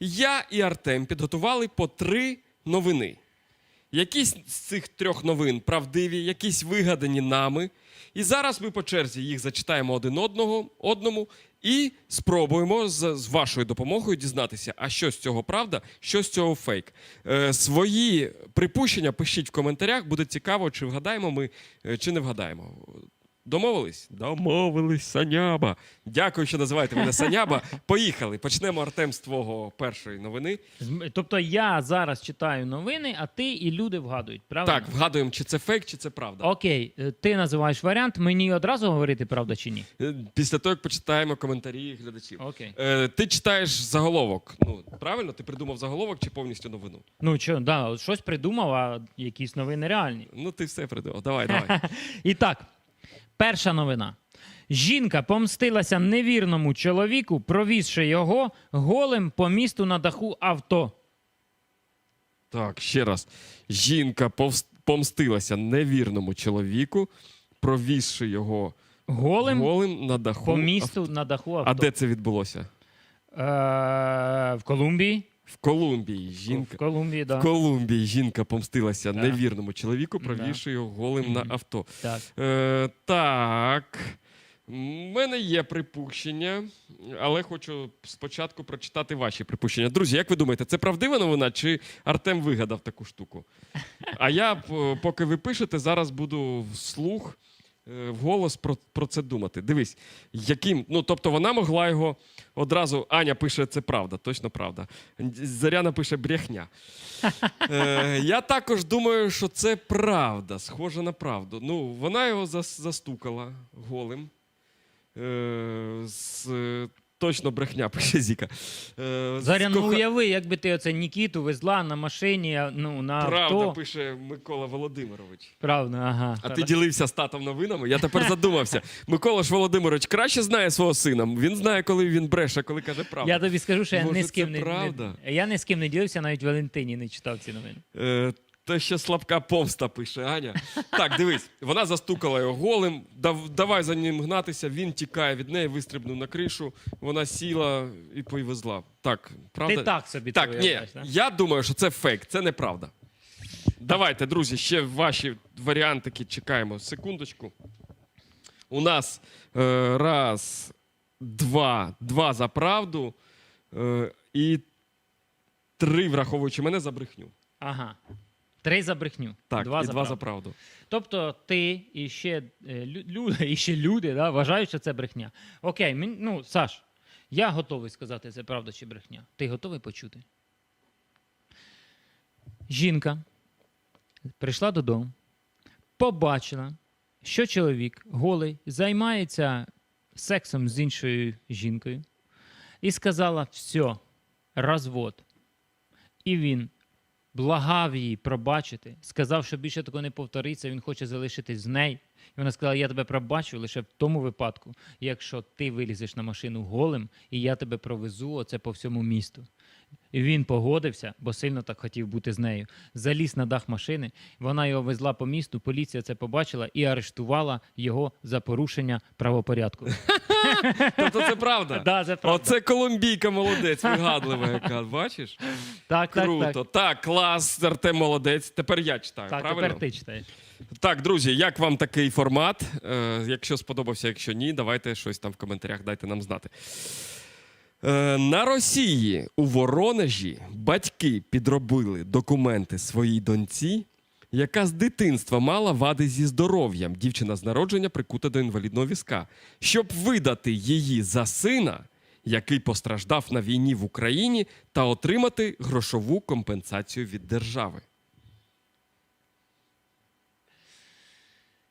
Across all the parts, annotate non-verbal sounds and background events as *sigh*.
я і Артем підготували по три новини. Якісь з цих трьох новин правдиві, якісь вигадані нами. І зараз ми по черзі їх зачитаємо один одного, одному і спробуємо з, з вашою допомогою дізнатися, а що з цього правда, що з цього фейк. Е, свої припущення пишіть в коментарях, буде цікаво, чи вгадаємо ми, е, чи не вгадаємо. Домовились? Домовились, Саняба. Дякую, що називаєте мене Саняба. Поїхали. Почнемо Артем з твого першої новини. Тобто я зараз читаю новини, а ти і люди вгадують, правильно? Так, вгадуємо, чи це фейк, чи це правда. Окей, е, ти називаєш варіант, мені одразу говорити правда чи ні? Е, Після того, як почитаємо коментарі глядачів. Окей. Е, ти читаєш заголовок. Ну, правильно, ти придумав заголовок чи повністю новину? Ну що, да, щось придумав, а якісь новини реальні. Ну, ти все придумав. Давай, давай. *laughs* І так, перша новина. Жінка помстилася невірному чоловіку, провізши його голим по місту на даху авто. Так, ще раз. Жінка повс- помстилася невірному чоловіку, провізши його Голим голим на даху. по місту на даху авто. А де це відбулося? Е, в Колумбії. В Колумбії. Жінка. В Колумбії, В. Колумбії жінка помстилася Да. невірному чоловіку, Да. провівши його голим на авто. Так. Е, так. У мене є припущення, але хочу спочатку прочитати ваші припущення. Друзі, як ви думаєте, це правдива новина чи Артем вигадав таку штуку? А я, поки ви пишете, зараз буду вслух, е, вголос про, про це думати. Дивись, яким. Ну, тобто вона могла його одразу. Аня пише, це правда, точно правда. Заряна пише брехня. *laughs* Е, я також думаю, що це правда, схоже на правду. Ну, вона його зас- застукала голим. Е, з, е, точно брехня, *laughs* пише Зіка. Е, Заря, ну уяви, якби ти оце Нікіту везла на машині, а, ну, на Правда, авто. пише Микола Володимирович. Правда, ага. А ти ділився з татом новинами? Я тепер задумався. *laughs* Микола ж Володимирович краще знає свого сина. Він знає, коли він бреше, коли каже правду. Я тобі скажу, що я Може, ні з ким це не, правда? не я ні з ким не ділився, навіть Валентині не читав ці новини. Е, те ще слабка помста пише Аня. Так, дивись, вона застукала його голим. Дав, давай за ним гнатися. Він тікає від неї, вистрибнув на кришу. Вона сіла і повезла. Так, правда? Ти так собі Так, ні, уявляєш, да? я думаю, що це фейк, це неправда. Давайте, друзі, ще ваші варіантики чекаємо. Секундочку. У нас е, раз, два, два за правду е, і три, враховуючи мене, за брехню. Ага. Три за брехню. Так, два і за два правду. за правду. Тобто ти і ще е, люди, *laughs* і ще люди да, вважають, що це брехня. Окей, мен- ну, Саш, я готовий сказати, це правда чи брехня. Ти готовий почути? Жінка прийшла додому, побачила, що чоловік голий займається сексом з іншою жінкою, і сказала: все, розвод. І він благав її пробачити, сказав, що більше такого не повториться, він хоче залишитись з нею. І вона сказала: Я тебе пробачу лише в тому випадку, якщо ти вилізеш на машину голим, і я тебе провезу оце по всьому місту. І він погодився, бо сильно так хотів бути з нею. Заліз на дах машини, вона його везла по місту, поліція це побачила і арештувала його за порушення правопорядку. *laughs* Тобто це правда. Да, це правда. Оце колумбійка молодець, вигадлива яка. Бачиш? Так, Круто. так. Так, клас, Артем молодець. Тепер я читаю. Так, правильно? тепер ти читаєш. Так, друзі, як вам такий формат? Е, якщо сподобався, якщо ні, давайте щось там в коментарях дайте нам знати. Е, на Росії у Воронежі батьки підробили документи своїй доньці, яка з дитинства мала вади зі здоров'ям. Дівчина з народження прикута до інвалідного візка. Щоб видати її за сина, який постраждав на війні в Україні, та отримати грошову компенсацію від держави.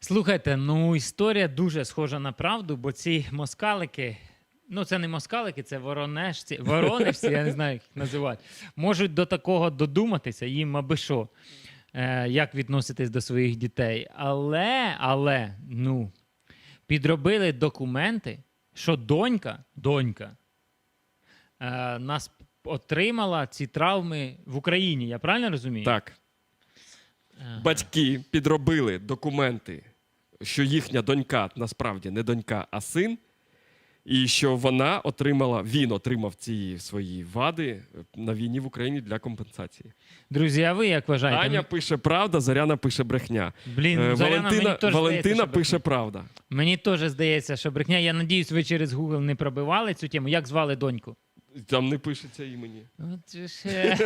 Слухайте, ну історія дуже схожа на правду, бо ці москалики, ну це не москалики, це воронежці, воронежці, я не знаю, як їх називати, можуть до такого додуматися, їм аби що, е, як відноситись до своїх дітей. Але, але, ну, підробили документи, що донька, донька, е, нас отримала ці травми в Україні. Я правильно розумію? Так. Ага. Батьки підробили документи, що їхня донька насправді не донька, а син. І що вона отримала, він отримав ці свої вади е, на війні в Україні для компенсації. Друзі, а ви як вважаєте? Аня пише правда, Заряна пише брехня. Блін, Е, Зоряна, Валентина, мені теж Валентина здається, що пише правда. Мені теж здається, що брехня. Я надіюсь, ви через Google не пробивали цю тему. Як звали доньку? Там не пишеться імені. От ж, *laughs*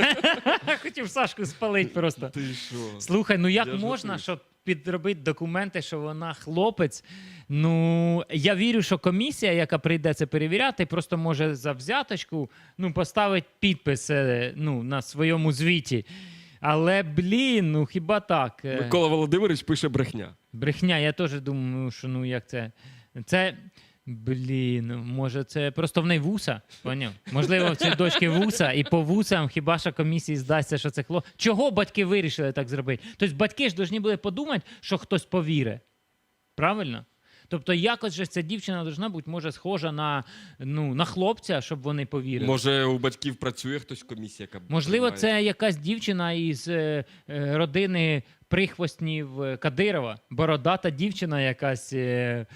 *laughs* Хотів Сашку спалить просто. Ти що? Слухай, ну як Я ж можна, готую. щоб підробити документи, що вона хлопець? Ну я вірю, що комісія, яка прийде це перевіряти, просто може за взяточку ну, поставити підпис е, ну, на своєму звіті. Але блін, ну хіба так? Е, Микола Володимирович пише брехня. Брехня, я теж думаю, що ну як це. Це. Блін, може, це просто в неї вуса. Поняв? Можливо, в цій дочки вуса, і по вусам хіба що комісії здасться, що це хлоп. Чого батьки вирішили так зробити? Тобто батьки ж повинні були подумати, що хтось повірить. Правильно? Тобто, якось же ця дівчина должна бути, може, схожа на, ну, на хлопця, щоб вони повірили. Може, у батьків працює хтось комісія, яка Можливо, приймає? це якась дівчина із е, е, родини прихвостнів Кадирова, бородата дівчина якась. Е,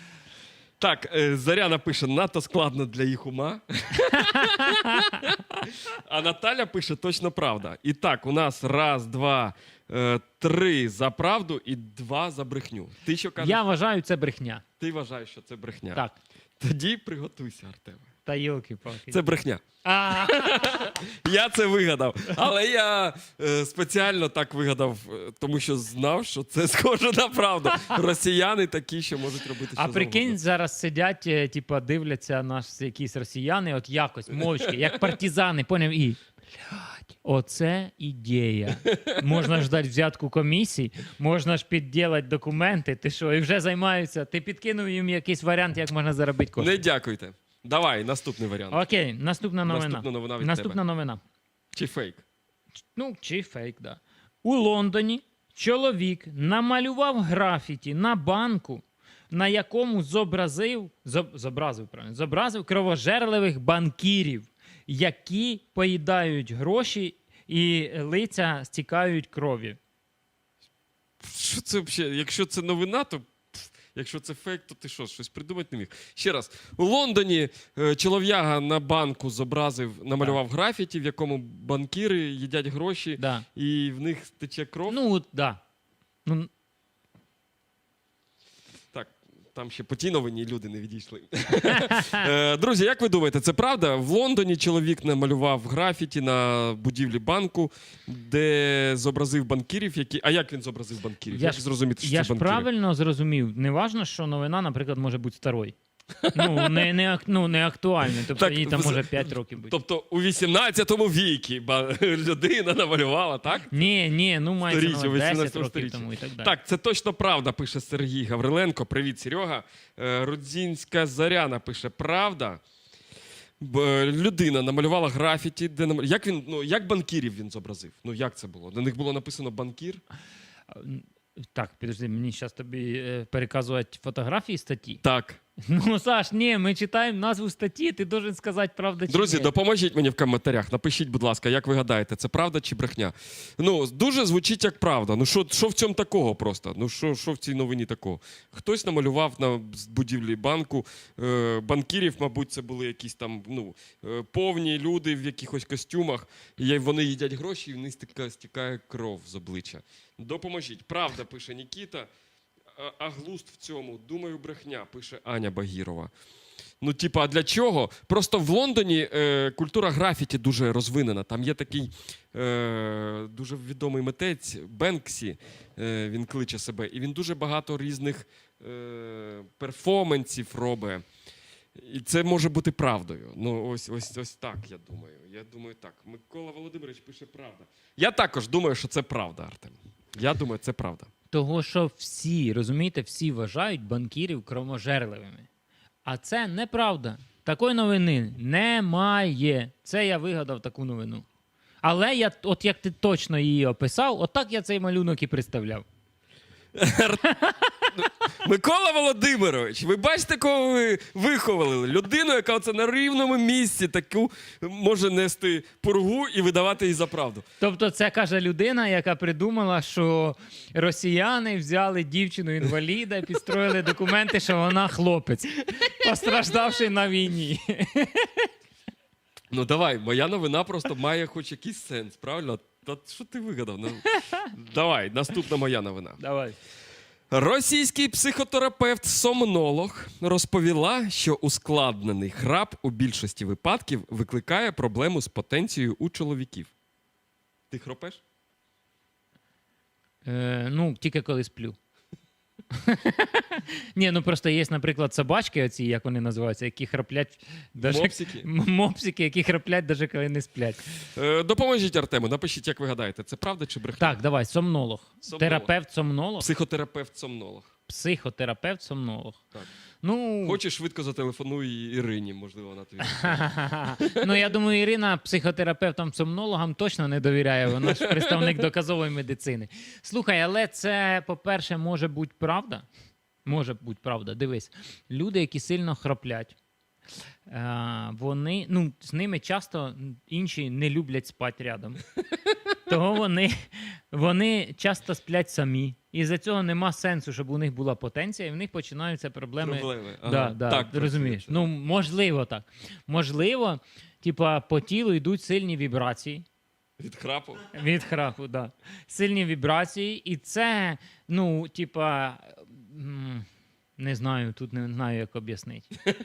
Так, е, Заряна пише, надто складно для їх ума. а Наталя пише точно правда. І так, у нас раз, два, е, три за правду і два за брехню. Ти що кажеш? я вважаю, це брехня. Ти вважаєш, що це брехня. Так. Тоді приготуйся, Артеме. Та йолки палки Це брехня. А, Я це вигадав. Але я е, спеціально так вигадав, е, тому що знав, що це схоже на правду. Росіяни такі, що можуть робити що а прикинь, зараз сидять, е, типа, дивляться нас якісь росіяни, от якось, мовчки, як партизани, поняв, і. Блядь, оце ідея. Можна ждати взятку комісій, можна ж підділати документи. Ти що, і вже займаються. Ти підкинув їм якийсь варіант, як можна заробити кошти. Не дякуйте. Давай, наступний варіант. Окей, наступна новина. Наступна новина від Наступна тебе. новина. Чи фейк? Ну, чи фейк, да. У Лондоні чоловік намалював графіті на банку, на якому зобразив, зоб, зобразив, правильно, зобразив кровожерливих банкірів, які поїдають гроші і лиця стікають кров'ю. Що це взагалі? Якщо це новина, то якщо це фейк, то ти що, щось придумати не міг. Ще раз, у Лондоні е, чолов'яга на банку зобразив, намалював графіті, в якому банкіри їдять гроші, Да. і в них тече кров. Ну, да. Ну, Так, там ще по тій новині люди не відійшли. *laughs* Е, Друзі, як ви думаєте, це правда? В Лондоні чоловік намалював графіті на будівлі банку, де зобразив банкірів, які. А як він зобразив банкірів? Я Як ж- зрозуміти, що я це ж банкіри? правильно зрозумів. Не важно, що новина, наприклад, може бути старою. Ну, не, не, ак- ну, не актуальною. Тобто Так, їй там може 5 років бути. Тобто у 18 віці ба- людина намалювала, так? Ні, ні, ну мається на Сторіччя, увазі 10 18 років сторіччя. тому і так далі. Так, це точно правда, пише Сергій Гавриленко. Привіт, Серега. Е, Рудзінська Заряна пише: правда. Б- е, людина намалювала графіті, де нам... як він, ну як банкірів він зобразив? Ну як це було? На них було написано банкір. Так, підожди, мені зараз тобі е, переказувати фотографії статті. Так. *laughs* Ну, Саш, ні, ми читаємо назву статті, ти должен сказати правда чи Друзі, ні. допоможіть мені в коментарях. Напишіть, будь ласка, як ви гадаєте, це правда чи брехня? Ну, дуже звучить як правда. Ну що, що в цьому такого просто? Ну що, що в цій новині такого? Хтось намалював на будівлі банку е, банкірів, мабуть, це були якісь там ну, е, повні люди в якихось костюмах. І вони їдять гроші, і в них стікає кров з обличчя. Допоможіть. Правда, пише Нікіта. А, а в цьому, думаю, брехня, пише Аня Багірова. Ну, типа, а для чого? Просто в Лондоні е, культура графіті дуже розвинена. Там є такий е, дуже відомий митець Бенксі, е, він кличе себе, і він дуже багато різних е, перформансів робить. І це може бути правдою. Ну, ось, ось, ось так, я думаю. Я думаю, так. Микола Володимирович пише правда. Я також думаю, що це правда, Артем. Я думаю, це правда. Того, що всі, розумієте, всі вважають банкірів кровожерливими. А це неправда. Такої новини немає. Це я вигадав таку новину. Але я, от як ти точно її описав, отак я цей малюнок і представляв. *laughs* Микола Володимирович, ви бачите, кого ви виховали? Людину, яка оце на рівному місці таку може нести пургу і видавати її за правду. Тобто, це каже людина, яка придумала, що росіяни взяли дівчину інваліда, підстроїли документи, що вона хлопець, постраждавший на війні. Ну давай, моя новина просто має хоч якийсь сенс, правильно? Та що ти вигадав? Ну, *laughs* давай, наступна моя новина. Давай. Російський психотерапевт-сомнолог розповіла, що ускладнений храп у більшості випадків викликає проблему з потенцією у чоловіків. Ти хропеш? Е, ну, тільки коли сплю. *laughs* Ні, ну просто є, наприклад, собачки, оці, як вони називаються, які храплять даже... Мопсики? *laughs* М- мопсики, які храплять, навіть коли не сплять. Е, допоможіть Артему, напишіть, як ви гадаєте, це правда чи брехня? Так, давай, сомнолог. Сомнолог. Терапевт-сомнолог. Психотерапевт-сомнолог. Психотерапевт-сомнолог. Так. Ну, Хочеш швидко зателефонуй Ірині, можливо, вона тобі. ну, я думаю, Ірина психотерапевтам-сомнологам точно не довіряє. Вона ж представник доказової медицини. Слухай, але це, по-перше, може бути правда. Може бути правда. Дивись, люди, які сильно храплять, е, вони, ну, з ними часто інші не люблять спати рядом. Того вони, вони часто сплять самі. І за цього нема сенсу, щоб у них була потенція, і в них починаються проблеми. Проблеми. Да, да, Так, ти розумієш. Ну, можливо, так. Можливо, типа, по тілу йдуть сильні вібрації Від храпу. від храпу, да. Сильні вібрації, і це, ну, типа, не знаю, тут не знаю, як об'яснити. *laughs*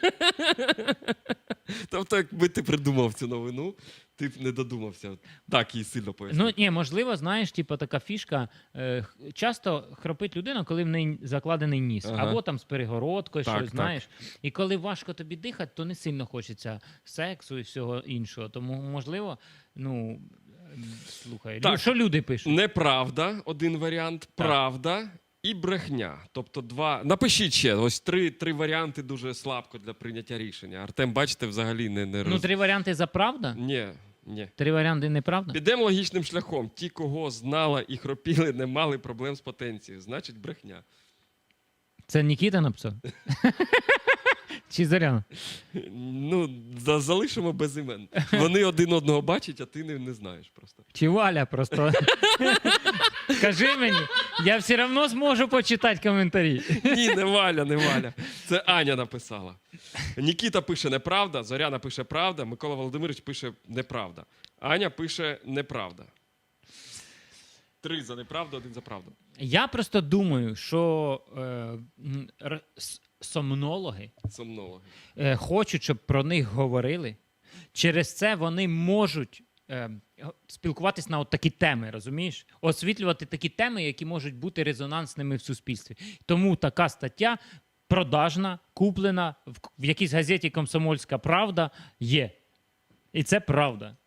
Тобто, якби ти придумав цю новину, ти б не додумався. Так їй сильно пояснити. Ну, ні, можливо, знаєш, типа така фішка. Е, х- часто хропить людина, коли в неї закладений ніс, Ага. або там з перегородкою, Так, щось, так. знаєш. І коли важко тобі дихати, то не сильно хочеться сексу і всього іншого. Тому, можливо, ну. ем, Слухай, Так. що люди пишуть? Неправда, один варіант, правда і брехня. Тобто два. Напишіть ще ось три, три варіанти дуже слабко для прийняття рішення. Артем, бачите, взагалі не, не Ну, три варіанти за правда, Ні, ні. три варіанти неправда. Підемо логічним шляхом. Ті, кого знала і хропіли, не мали проблем з потенцією. Значить, брехня. Це Нікіта написав? *laughs* Чи Зоряна? Ну, за- залишимо без імен. Вони один одного бачать, а ти не, не знаєш просто. Чи Валя просто? *laughs* Скажи мені, я все одно зможу почитати коментарі. Ні, не Валя, не Валя. Це Аня написала. Нікіта пише неправда, Зоряна пише правда, Микола Володимирович пише неправда. Аня пише неправда. Три за неправду, один за правду. Я просто думаю, що е, м, р- с- сомнологи Сомнологи. е, хочуть, щоб про них говорили. Через це вони можуть е, спілкуватись на от такі теми, розумієш? Освітлювати такі теми, які можуть бути резонансними в суспільстві. Тому така стаття продажна, куплена в якійсь газеті Комсомольська Правда є. І це правда.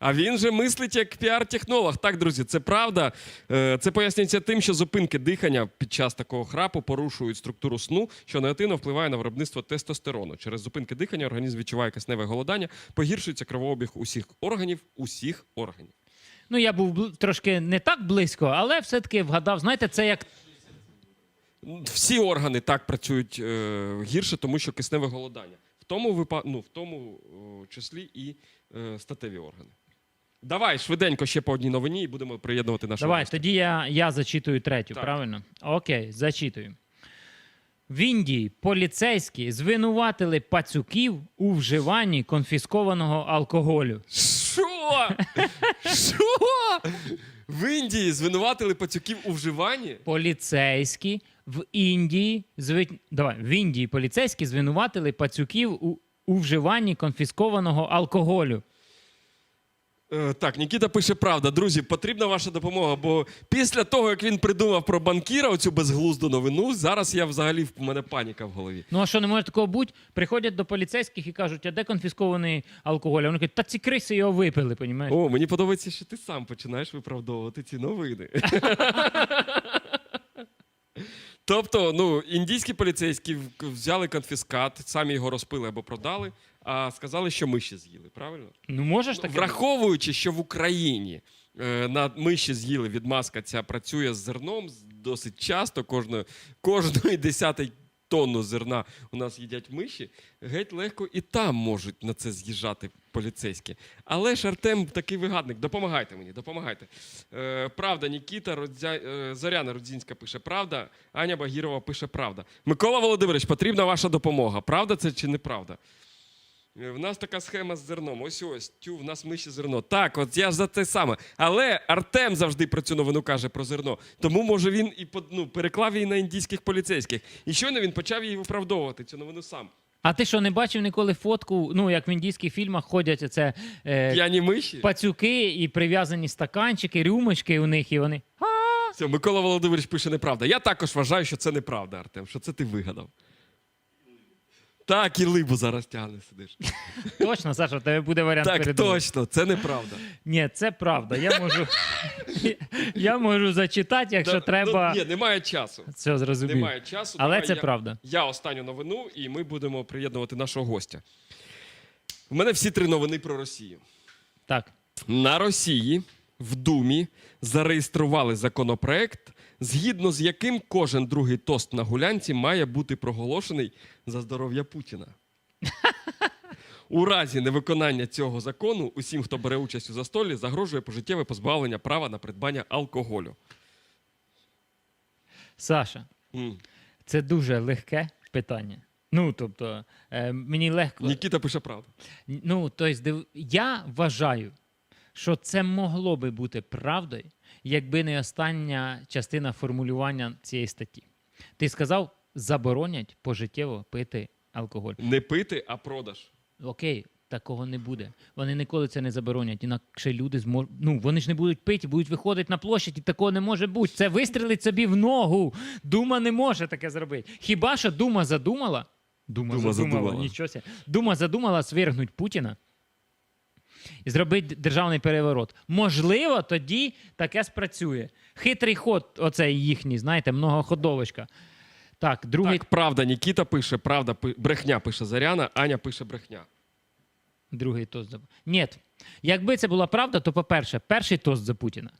А він же мислить як піар-технолог. Так, друзі, це правда. Е, Це пояснюється тим, що зупинки дихання під час такого храпу порушують структуру сну, що негативно впливає на виробництво тестостерону. Через зупинки дихання організм відчуває кисневе голодання, погіршується кровообіг усіх органів, усіх органів. Ну, я був трошки не так близько, але все-таки вгадав. Знаєте, це як Всі органи так працюють е, гірше, тому що кисневе голодання. В тому випа... ну, в тому числі і е, статеві органи. Давай швиденько ще по одній новині і будемо приєднувати наші Давай, тоді я, я зачитую третю, Так. правильно? Окей, зачитую. В Індії поліцейські звинуватили пацюків у вживанні конфіскованого алкоголю. Що? Що? В Індії звинуватили пацюків у вживанні? Поліцейські в Індії зви... Давай, в Індії поліцейські звинуватили пацюків у, у вживанні конфіскованого алкоголю. Е, так, Нікіта пише правда. Друзі, потрібна ваша допомога, бо після того, як він придумав про банкіра, оцю безглузду новину, зараз я взагалі в мене паніка в голові. Ну а що не може такого бути? Приходять до поліцейських і кажуть, а де конфіскований алкоголь? А вони кажуть, та ці криси його випили, понімаєш? О, мені подобається, що ти сам починаєш виправдовувати ці новини. *laughs* Тобто, ну, індійські поліцейські взяли конфіскат, самі його розпили або продали, а сказали, що миші з'їли, правильно? Ну можеш таке? бути? Враховуючи, що в Україні е, на миші з'їли відмазка ця працює з зерном, з досить часто, кожної, кожної десятої тонну зерна у нас їдять миші, геть легко і там можуть на це з'їжджати поліцейські. Але ж Артем такий вигадник. Допомагайте мені, допомагайте. Е, правда, Нікіта Родзя... е, Зоряна Рудзінська пише правда, Аня Багірова пише правда. Микола Володимирович, потрібна ваша допомога. Правда це чи неправда? Е, В нас така схема з зерном. Ось ось, тю, в нас миші зерно. Так, от я ж за те саме. Але Артем завжди про цю новину каже про зерно. Тому, може, він і ну, переклав її на індійських поліцейських. І щойно він почав її виправдовувати, цю новину сам. А ти що, не бачив ніколи фотку, ну як в індійських фільмах ходять оце е, П'яні миші. пацюки і прив'язані стаканчики, рюмочки у них, і вони. Все, Микола Володимирович пише неправда. Я також вважаю, що це неправда, Артем, що це ти вигадав. Так, і либу зараз тягне сидиш. *laughs* Точно, Саша, тебе буде варіант Так, передумати. точно, це неправда. *laughs* Ні, це правда. Я можу, *laughs* я можу зачитати, якщо треба. Ну, ні, немає часу. Все зрозумів. Немає часу. Але Давай це я, правда. Я останню новину, і ми будемо приєднувати нашого гостя. У мене всі три новини про Росію. Так. На Росії в Думі зареєстрували законопроект, згідно з яким кожен другий тост на гулянці має бути проголошений за здоров'я Путіна. *laughs* У разі невиконання цього закону усім, хто бере участь у застолі, загрожує пожиттєве позбавлення права на придбання алкоголю. Саша, М. це дуже легке питання. Ну, тобто, е, мені легко. Нікіта пише правду. Ну, тобто, див- я вважаю, що це могло би бути правдою, якби не остання частина формулювання цієї статті. Ти сказав, заборонять пожиттєво пити алкоголь. Не пити, а продаж. Окей, такого не буде. Вони ніколи це не заборонять. Інакше люди зможуть. Ну, вони ж не будуть пити, будуть виходити на площадь, і такого не може бути. Це вистрілить собі в ногу. Дума не може таке зробити. Хіба що Дума задумала? Дума, Дума задумала, задумала. нічого. Дума задумала свергнуть Путіна і зробити державний переворот. Можливо, тоді таке спрацює. Хитрий ход, оцей їхній, знаєте, многоходовочка. Так, другий, Так, правда, Нікіта пише, правда, пи- брехня пише Заряна, Аня пише брехня. Другий тост за Ні. Якби це була правда, то по-перше, перший тост за Путіна.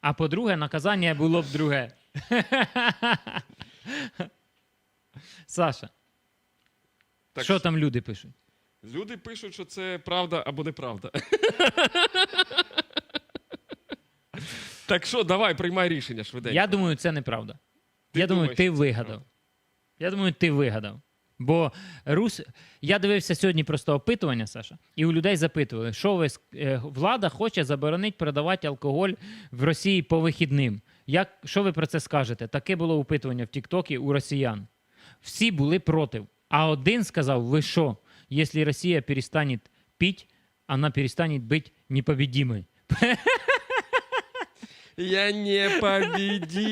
А по-друге, наказання було б друге. *laughs* Саша, Так, що там люди пишуть? Люди пишуть, що це правда або неправда. так що, давай, приймай рішення швиденько. Я думаю, це неправда. Ти Я думаю, думаєш, ти вигадав. правда? Я думаю, ти вигадав. Бо Рус... я дивився сьогодні просто опитування, Саша, і у людей запитували, що ви с- е, влада хоче заборонити продавати алкоголь в Росії по вихідним. Як, що ви про це скажете? Таке було опитування в Тіктокі у росіян. Всі були проти. А один сказав: ви що, якщо Росія перестане пити, вона перестане бути непобедимой. Я *laughs* не побіді.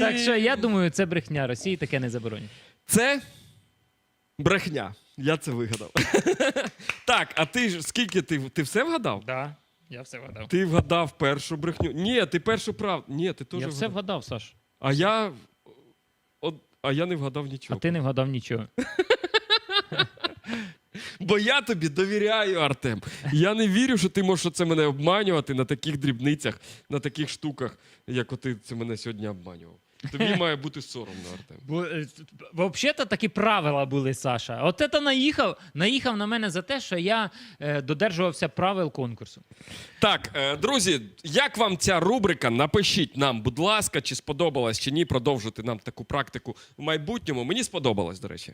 Так що я думаю, це брехня. Росії таке не заборонять. Це брехня. Я це вигадав. *laughs* так, а ти ж скільки ти, ти все вгадав? Да, я все вгадав. Ти вгадав першу брехню. Ні, ти першу правду. Ні, ти теж Я все вгадав. вгадав, Саш. А я. От, а я не вгадав нічого. А ти не вгадав нічого. *laughs* Бо я тобі довіряю, Артем. Я не вірю, що ти можеш це мене обманювати на таких дрібницях, на таких штуках, як ти це мене сьогодні обманював. Тобі *laughs* має бути соромно, Артем. Бо е, взагалі такі правила були, Саша. От це наїхав, наїхав на мене за те, що я е, додержувався правил конкурсу. Так, е, друзі, як вам ця рубрика? Напишіть нам, будь ласка, чи сподобалась, чи ні, продовжити нам таку практику в майбутньому. Мені сподобалось, до речі.